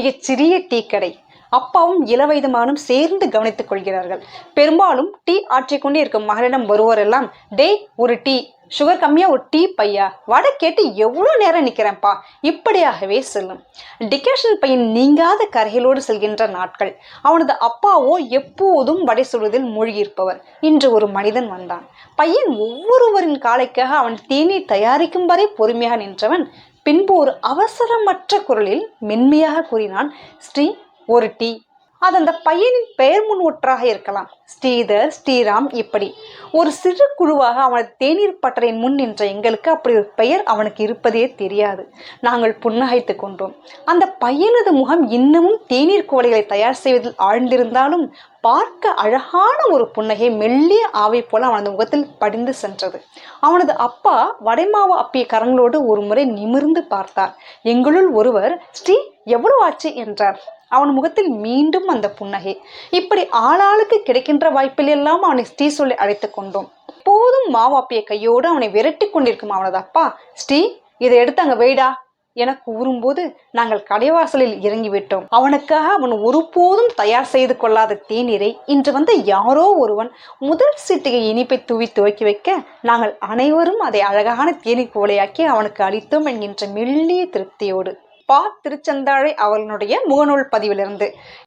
மிகச் சிறிய டீ கடை அப்பாவும் இளவயதுமானும் சேர்ந்து கவனித்துக் கொள்கிறார்கள். பெரும்பாலும் டீ ஆற்றிக்கொண்டே இருக்கும் மகளிடம் வருவோரெல்லாம் டேய் ஒரு டீ சுகர் கம்மியா ஒரு டீ பையா? வடை கேட்டு எவ்வளோ நேரம் நிற்கிறேன்ப்பா இப்படியாகவே செல்லும். டிகேஷன் பையன் நீங்காத கரைகளோடு செல்கின்ற நாட்கள். அவனது அப்பாவோ எப்போதும் வடை சுடுவதில் மூழ்கியிருப்பவர். இன்று ஒரு மனிதன் வந்தான். பையன் ஒவ்வொருவரின் காலைக்காக அவன் தேநீர் தயாரிக்கும் வரை பொறுமையாக நின்றவன் பின்பு ஒரு அவசரமற்ற குரலில் மென்மையாக கூறினான் ஸ்ரீ ஒரு டீ அது அந்த பையனின் பெயர் முன் ஒற்றாக இருக்கலாம். ஸ்ரீதர் ஸ்ரீராம் இப்படி. ஒரு சிறு குழுவாக அவனது தேநீர் பட்டறையின் முன் நின்ற எங்களுக்கு அப்படி ஒரு பெயர் அவனுக்கு இருப்பதே தெரியாது. நாங்கள் புன்னகைத்து கொண்டோம். அந்த பையனது முகம் இன்னமும் தேநீர் குவளைகளை தயார் செய்வதில் ஆழ்ந்திருந்தாலும் பார்க்க அழகான ஒரு புன்னகை மெல்லிய ஆவை போல அவனது முகத்தில் படிந்து சென்றது. அவனது அப்பா வடைமாவு அப்பிய கரங்களோடு ஒரு முறை நிமிர்ந்து பார்த்தார். எங்களுள் ஒருவர் ஸ்ரீ எவ்வளவு ஆச்சு? என்றார். அவன் முகத்தில் மீண்டும் அந்த புன்னகை. இப்படி ஆளாளுக்கு கிடைக்கின்ற வாய்ப்பில் எல்லாம் அவனை ஸ்ரீ சொல்லி அழைத்து கொண்டோம். போதும் மாவாப்பிய கையோடு அவனை விரட்டி கொண்டிருக்கும் அவனது அப்பா ஸ்ரீ இதை எடுத்து அங்க வெயிடா என கூறும்போது நாங்கள் கடைவாசலில் இறங்கிவிட்டோம். அவனுக்காக அவன் ஒருபோதும் தயார் செய்து கொள்ளாத தேநீரை இன்று வந்த யாரோ ஒருவன் முதல் சீட்டிகை இனிப்பை தூவி துவக்கி வைக்க நாங்கள் அனைவரும் அதை அழகான தேநீர் கோலையாக்கி அவனுக்கு அளித்தோம் என்கின்ற மெல்லிய திருப்தியோடு. பா திருச்செந்தாழை அவர்களுடைய முகநூல் பதிவிலிருந்து.